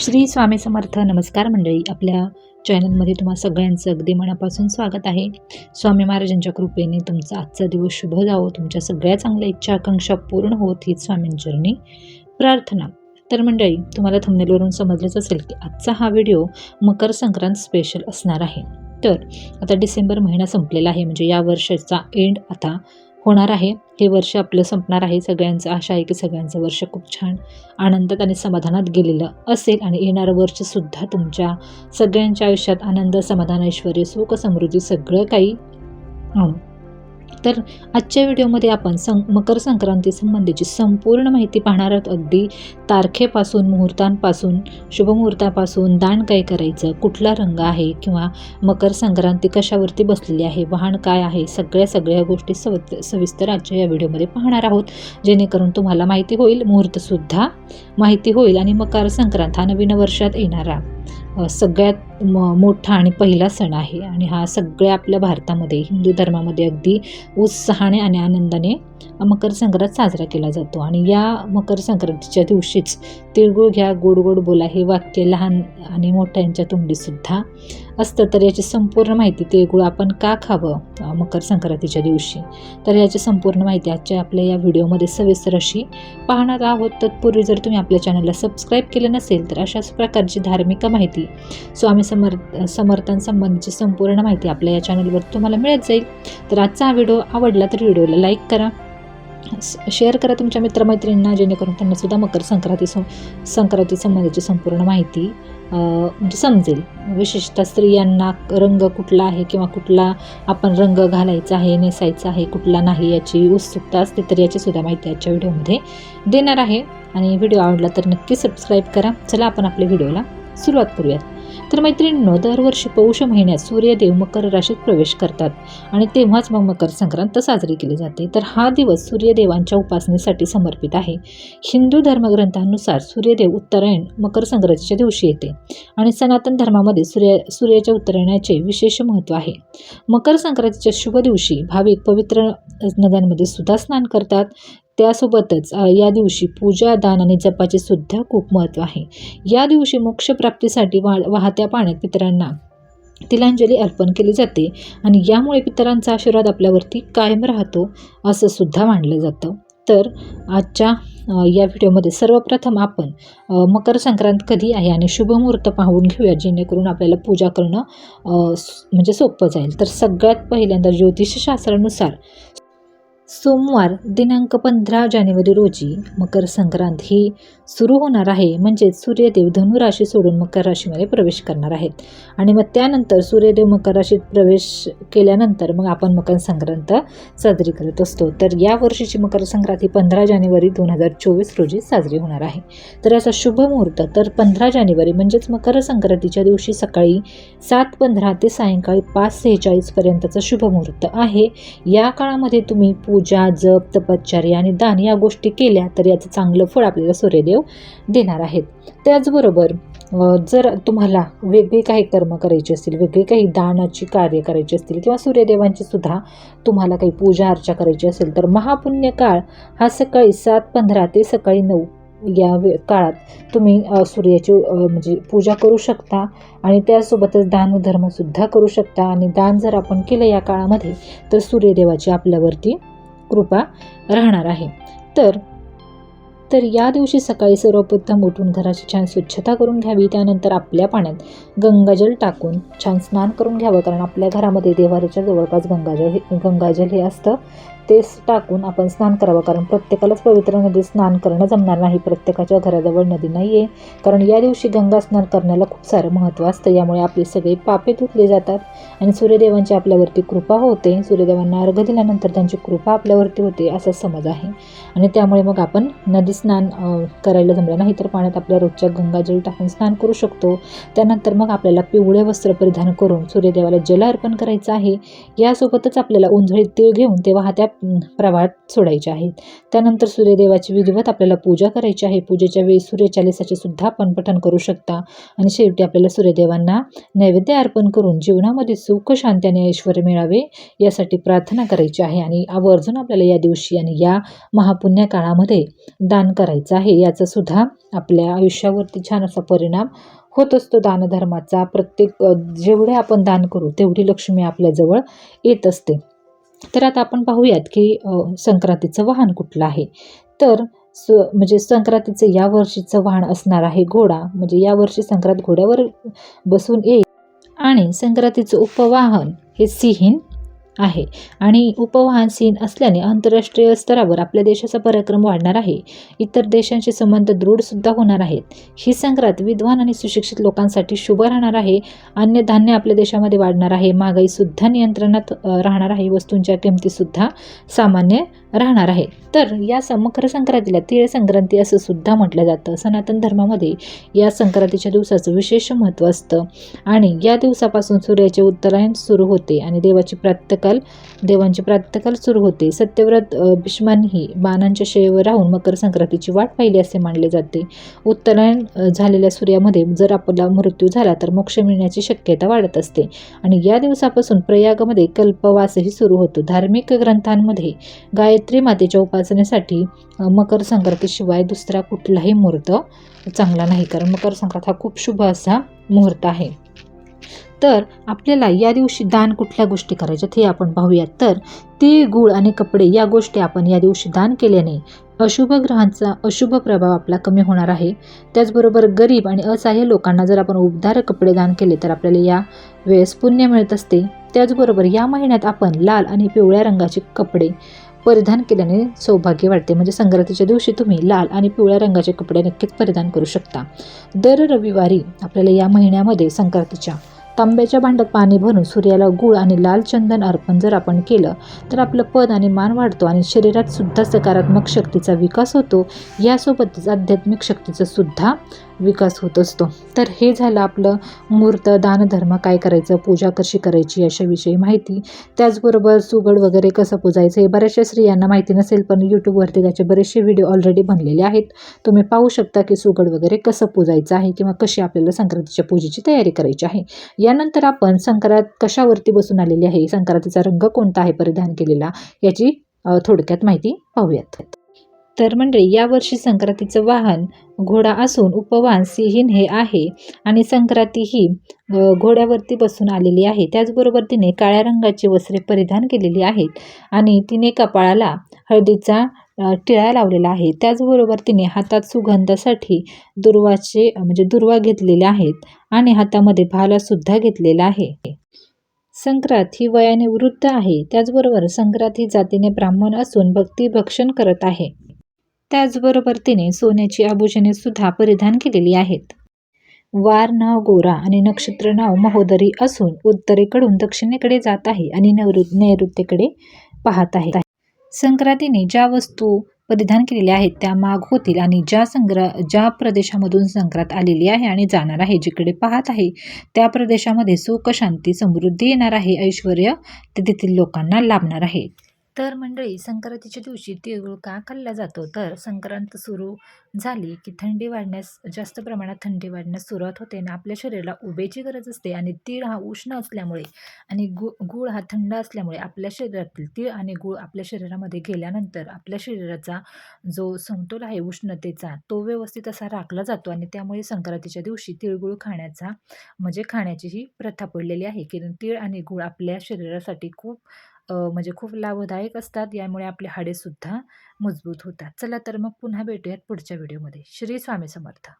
श्री स्वामी समर्थ नमस्कार मंडळी. आपल्या चॅनलमध्ये तुम्हा सगळ्यांचं अगदी मनापासून स्वागत आहे. स्वामी महाराजांच्या कृपेने तुमचा आजचा दिवस शुभ जावो. तुमच्या सगळ्या चांगल्या इच्छा आकांक्षा पूर्ण होत हीच स्वामींचरणी प्रार्थना. तर मंडळी तुम्हाला थंबनेलवरून समजलंच असेल की आजचा हा व्हिडिओ मकर संक्रांत स्पेशल असणार आहे. तर आता डिसेंबर महिना संपलेला आहे. म्हणजे या वर्षाचा एंड आता. होणार आहे. हे वर्ष आपलं संपणार आहे. सगळ्यांचं आशा आहे की सगळ्यांचं वर्ष खूप छान आनंदात आणि समाधानात गेलेलं असेल आणि येणारं वर्षसुद्धा तुमच्या सगळ्यांच्या आयुष्यात आनंद समाधान ऐश्वर सुख समृद्धी सगळं काही आणू तर आजच्या व्हिडिओमध्ये आपण सं मकर संक्रांती संबंधीची संपूर्ण माहिती पाहणार आहोत. अगदी तारखेपासून मुहूर्तांपासून शुभमुहूर्तापासून दान काय करायचं कुठला रंग आहे किंवा मकर संक्रांती कशावरती बसलेली आहे वाहन काय आहे सगळ्या सगळ्या गोष्टी सव सविस्तर आजच्या या व्हिडिओमध्ये पाहणार आहोत. जेणेकरून तुम्हाला माहिती होईल मुहूर्तसुद्धा माहिती होईल आणि मकर संक्रांत हा नवीन वर्षात येणारा सगळ्यात म मोठा आणि पहिला सण आहे. आणि हा सगळ्या आपल्या भारतामध्ये हिंदू धर्मामध्ये अगदी उत्साहाने आणि आनंदाने मकर संक्रांत साजरा केला जातो. आणि या मकर संक्रांतीच्या दिवशीच तिळगुळ घ्या गोड गोड बोला हे वाक्य लहान आणि मोठ्यांच्या तोंडीसुद्धा असतं. तर याची संपूर्ण माहिती तिळगुळ आपण का खावं मकर संक्रांतीच्या दिवशी? तर याची संपूर्ण माहिती आजच्या आपल्या या व्हिडिओमध्ये सविस्तर अशी पाहणार आहोत. तत्पूर्वी जर तुम्ही आपल्या चॅनलला सबस्क्राईब केलं नसेल तर अशाच प्रकारची धार्मिक माहिती स्वामी समर्थ समर्थांसंबंधीची संपूर्ण माहिती आपल्या या चॅनलवर तुम्हाला मिळत जाईल. तर आजचा हा व्हिडिओ आवडला तर व्हिडिओला लाईक करा. शेअर करा तुमच्या मित्रमैत्रिणींना जेणेकरून त्यांना सुद्धा मकर संक्रांती सं संक्रांती संबंधीची संपूर्ण माहिती म्हणजे समजेल. विशेषतः स्त्रियांना रंग कुठला आहे किंवा कुठला आपण रंग घालायचा आहे नेसायचा आहे कुठला नाही याची उत्सुकता असते तर याची सुद्धा माहिती आजच्या व्हिडिओमध्ये देणार आहे. आणि व्हिडिओ आवडला तर नक्की सबस्क्राईब करा. चला आपण आपल्या व्हिडिओला सुरुवात करूयात. तर मैत्रिणींनो दरवर्षी पौष महिन्यात सूर्यदेव मकर राशीत प्रवेश करतात आणि तेव्हाच मग मकर संक्रांत साजरी केली जाते. तर हा दिवस सूर्यदेवांच्या उपासनेसाठी समर्पित आहे. हिंदू धर्मग्रंथानुसार सूर्यदेव उत्तरायण मकर संक्रांतीच्या दिवशी येते आणि सनातन धर्मामध्ये सूर्य सूर्याच्या उत्तरायणाचे विशेष महत्त्व आहे. मकर संक्रांतीच्या शुभ दिवशी भाविक पवित्र नद्यांमध्ये सुद्धा स्नान करतात. त्यासोबतच या दिवशी पूजा दान आणि जपाचे सुद्धा खूप महत्त्व आहे. या दिवशी मोक्षप्राप्तीसाठी वा वाहत्या पाण्यात पितरांना तिलांजली अर्पण केली जाते आणि यामुळे पितरांचा आशीर्वाद आपल्यावरती कायम राहतो असं सुद्धा मानलं जातं. तर आजच्या या व्हिडिओमध्ये सर्वप्रथम आपण मकर संक्रांत कधी आहे आणि शुभमुहूर्त पाहून घेऊया जेणेकरून आपल्याला पूजा करणं म्हणजे सोपं जाईल. तर सगळ्यात पहिल्यांदा ज्योतिषशास्त्रानुसार सोमवार दिनांक पंधरा जानेवारी रोजी मकर संक्रांत ही सुरू होणार आहे. म्हणजेच सूर्यदेव धनुराशी सोडून मकर राशीमध्ये प्रवेश करणार आहेत. आणि मग त्यानंतर सूर्यदेव मकर राशीत प्रवेश केल्यानंतर मग आपण मकर संक्रांत साजरी करत असतो. तर या वर्षीची मकर संक्रांत ही पंधरा जानेवारी दोन हजार चोवीस रोजी साजरी होणार आहे. तर याचा शुभ मुहूर्त तर पंधरा जानेवारी म्हणजेच मकर संक्रांतीच्या दिवशी सकाळी सात पंधरा ते सायंकाळी पाच सेहेचाळीसपर्यंतचा शुभ मुहूर्त आहे. या काळामध्ये तुम्ही पूजा जप तपश्चर्या आणि दान या गोष्टी केल्या तर याचं चांगलं फळ आपल्याला सूर्यदेव देणार आहेत. त्याचबरोबर जर तुम्हाला वेगळी काही कर्म करायची असतील वेगळी काही दानाची कार्य करायची असतील किंवा सूर्यदेवांची सुद्धा तुम्हाला काही पूजा अर्चा करायची असेल तर महापुण्य काळ हा सकाळी सात पंधरा ते सकाळी नऊ या वे काळात तुम्ही सूर्याची म्हणजे पूजा करू शकता आणि त्यासोबतच दानधर्मसुद्धा करू शकता. आणि दान जर आपण केलं या काळामध्ये तर सूर्यदेवाची आपल्यावरती कृपा राहणार आहे. तर तर या दिवशी सकाळी सर्वप्रथम उठून घराची छान स्वच्छता करून घ्यावी. त्यानंतर आपल्या पाण्यात गंगाजल टाकून छान स्नान करून घ्यावं. कारण आपल्या घरामध्ये देवाऱ्याच्या जवळपास गंगाजल हे गंगाजल हे असतं. तेच टाकून आपण स्नान करावं. कारण प्रत्येकालाच पवित्र नदीत स्नान करणं जमणार नाही. प्रत्येकाच्या घराजवळ नदी नाही आहे कारण या दिवशी गंगा स्नान करण्याला खूप सारं महत्त्व असतं. यामुळे आपले सगळे पापे धुतले जातात आणि सूर्यदेवांची आपल्यावरती कृपा होते. सूर्यदेवांना अर्घ दिल्यानंतर त्यांची कृपा आपल्यावरती होते असा समज आहे. आणि त्यामुळे मग आपण नदी स्नान करायला जमलं नाही तर पाण्यात आपल्या रोजच्या गंगाजल टाकून स्नान करू शकतो. त्यानंतर मग आपल्याला पिवळे वस्त्र परिधान करून सूर्यदेवाला जल अर्पण करायचं आहे. यासोबतच आपल्याला उंधळीत तीळ घेऊन तेव्हा त्या प्रवाहात सोडायचे आहेत. त्यानंतर सूर्यदेवाची विधिवत आपल्याला पूजा करायची आहे. पूजेच्या वेळी सूर्यचालिसाचे सुद्धा आपण पठण करू शकता. आणि शेवटी आपल्याला सूर्यदेवांना नैवेद्य अर्पण करून जीवनामध्ये सुख शांती आणि ऐश्वर मिळावे यासाठी प्रार्थना करायची आहे. आणि आवर्जून आपल्याला या दिवशी आणि या महापुण्य काळामध्ये दान करायचं आहे. याचा सुद्धा आपल्या आयुष्यावरती छान असा परिणाम होत असतो. दानधर्माचा प्रत्येक जेवढे आपण दान करू तेवढी लक्ष्मी आपल्याजवळ येत असते. तर आता आपण पाहूयात की संक्रांतीचं वाहन कुठलं आहे? तर स म्हणजे संक्रांतीचं या वर्षीचं वाहन असणार आहे घोडा. म्हणजे यावर्षी संक्रांत घोड्यावर बसून येईल. आणि संक्रांतीचं उपवाहन हे सिंहीण आहे. आणि उपवाहनसीन असल्याने आंतरराष्ट्रीय स्तरावर आपल्या देशाचा पराक्रम वाढणार आहे. इतर देशांशी संबंध दृढसुद्धा होणार आहेत. ही संक्रांत विद्वान आणि सुशिक्षित लोकांसाठी शुभ राहणार आहे. अन्नधान्य आपल्या देशामध्ये वाढणार आहे. महागाईसुद्धा नियंत्रणात राहणार आहे. वस्तूंच्या किमतीसुद्धा सामान्य राहणार आहे. तर या मकर संक्रांतीला तिळ संक्रांती असं सुद्धा म्हटलं जातं. सनातन धर्मामध्ये या संक्रांतीच्या दिवसाचं विशेष महत्त्व असतं. आणि या दिवसापासून सूर्याचे उत्तरायण सुरू होते आणि देवाची प्रातकाल देवांची प्रातकाल सुरू होते. सत्यव्रत अ, भीष्मांनीही बाणांच्या शयेवर राहून मकर संक्रांतीची वाट पाहिली असे मानले जाते. उत्तरायण झालेल्या सूर्यामध्ये जर आपला मृत्यू झाला तर मोक्ष मिळण्याची शक्यता वाढत असते. आणि या दिवसापासून प्रयागमध्ये कल्पवासही सुरू होतो. धार्मिक ग्रंथांमध्ये गायत्री मातेच्या उपासनेसाठी मकर संक्रांतीशिवाय दुसरा कुठलाही मुहूर्त चांगला नाही. कारण मकर संक्रांत हा खूप शुभ असा मुहूर्त आहे. तर आपल्याला या दिवशी दान कुठल्या गोष्टी करायच्यात हे आपण पाहूयात. तर तीळ गुळ आणि कपडे या गोष्टी आपण या दिवशी दान केल्याने अशुभ ग्रहांचा अशुभ प्रभाव आपला कमी होणार आहे. त्याचबरोबर गरीब आणि असहाय्य लोकांना जर आपण उबदार कपडे दान केले तर आपल्याला या वेळेस पुण्य मिळत असते. त्याचबरोबर या महिन्यात आपण लाल आणि पिवळ्या रंगाचे कपडे परिधान केल्याने सौभाग्य वाढते म्हणजे संक्रांतीच्या दिवशी तुम्ही लाल आणि पिवळ्या रंगाचे कपडे नक्कीच परिधान करू शकता. दर रविवारी आपल्याला या महिन्यामध्ये संक्रांतीच्या तांब्याच्या भांड्यात पाणी भरून सूर्याला गुळ आणि लाल चंदन अर्पण जर आपण केलं तर आपलं पद आणि मान वाढतो आणि शरीरात सुद्धा सकारात्मक शक्तीचा विकास होतो. यासोबतच आध्यात्मिक शक्तीचा सुद्धा विकास होत असतो. तर हे झालं आपलं मूर्त दानधर्म काय करायचं पूजा कशी करायची याच्याविषयी माहिती. त्याचबरोबर सुगड वगैरे कसं पूजायचं हे बऱ्याचशा स्त्रियांना माहिती नसेल पण यूट्यूबवरती त्याचे बरेचसे व्हिडिओ ऑलरेडी बनलेले आहेत. तुम्ही पाहू शकता की सुगड वगैरे कसं पूजायचं आहे किंवा कशी आपल्याला संक्रांतीच्या पूजेची तयारी करायची आहे. यानंतर आपण संक्रांत कशावरती बसून आलेली आहे? संक्रांतीचा रंग कोणता आहे परिधान केलेला? याची थोडक्यात माहिती पाहूयात. तर म्हणजे यावर्षी संक्रांतीचं वाहन घोडा असून उपवान सिंहीन हे आहे आणि संक्रांती ही घोड्यावरती बसून आलेली आहे. त्याचबरोबर तिने काळ्या रंगाची वस्त्रे परिधान केलेली आहेत आणि तिने कपाळाला हळदीचा टिळा लावलेला आहे. त्याचबरोबर तिने हातात सुगंधासाठी दुर्वाचे म्हणजे दुर्वा घेतलेले आहेत आणि हातामध्ये भालासुद्धा घेतलेला आहे. संक्रांत ही वयाने वृद्ध आहे. त्याचबरोबर संक्रांत ही जातीने ब्राह्मण असून भक्ती भक्षण करत आहे. त्याचबरोबर तिने सोन्याची आभूषणे सुद्धा परिधान केलेली आहेत. वार नाव गोरा आणि नक्षत्र नाव महोदरी असून उत्तरेकडून दक्षिणेकडे जात आहे आणि नैऋ नैऋत्येकडे पाहत आहे. संक्रांतीने ज्या वस्तू परिधान केलेल्या आहेत त्या माग होतील आणि ज्या संग्रा ज्या प्रदेशामधून संक्रांत आलेली आहे आणि जाणार आहे जिकडे पाहत आहे त्या प्रदेशामध्ये सुख शांती समृद्धी येणार आहे ऐश्वर ते तेथील लोकांना लाभणार आहे. तर मंडळी संक्रांतीच्या दिवशी तिळगुळ का खाल्ला जातो? तर संक्रांत सुरू झाली की थंडी वाढण्यास जास्त प्रमाणात थंडी वाढण्यास सुरुवात होते आणि आपल्या शरीराला उभेची गरज असते आणि तीळ हा उष्ण असल्यामुळे आणि गु गुळ हा थंड असल्यामुळे आपल्या शरीरातील तीळ आणि गुळ आपल्या शरीरामध्ये गेल्यानंतर आपल्या शरीराचा जो समतोल आहे उष्णतेचा तो व्यवस्थित असा राखला जातो आणि त्यामुळे संक्रांतीच्या दिवशी तिळगुळ खाण्याचा म्हणजे खाण्याची ही प्रथा पडलेली आहे. की तीळ आणि गुळ आपल्या शरीरासाठी खूप म्हणजे खूप लाभदायक असतात. यामुळे आपले हाडेसुद्धा मजबूत होतात. चला तर मग पुन्हा भेटूयात पुढच्या व्हिडिओमध्ये. श्री स्वामी समर्थ.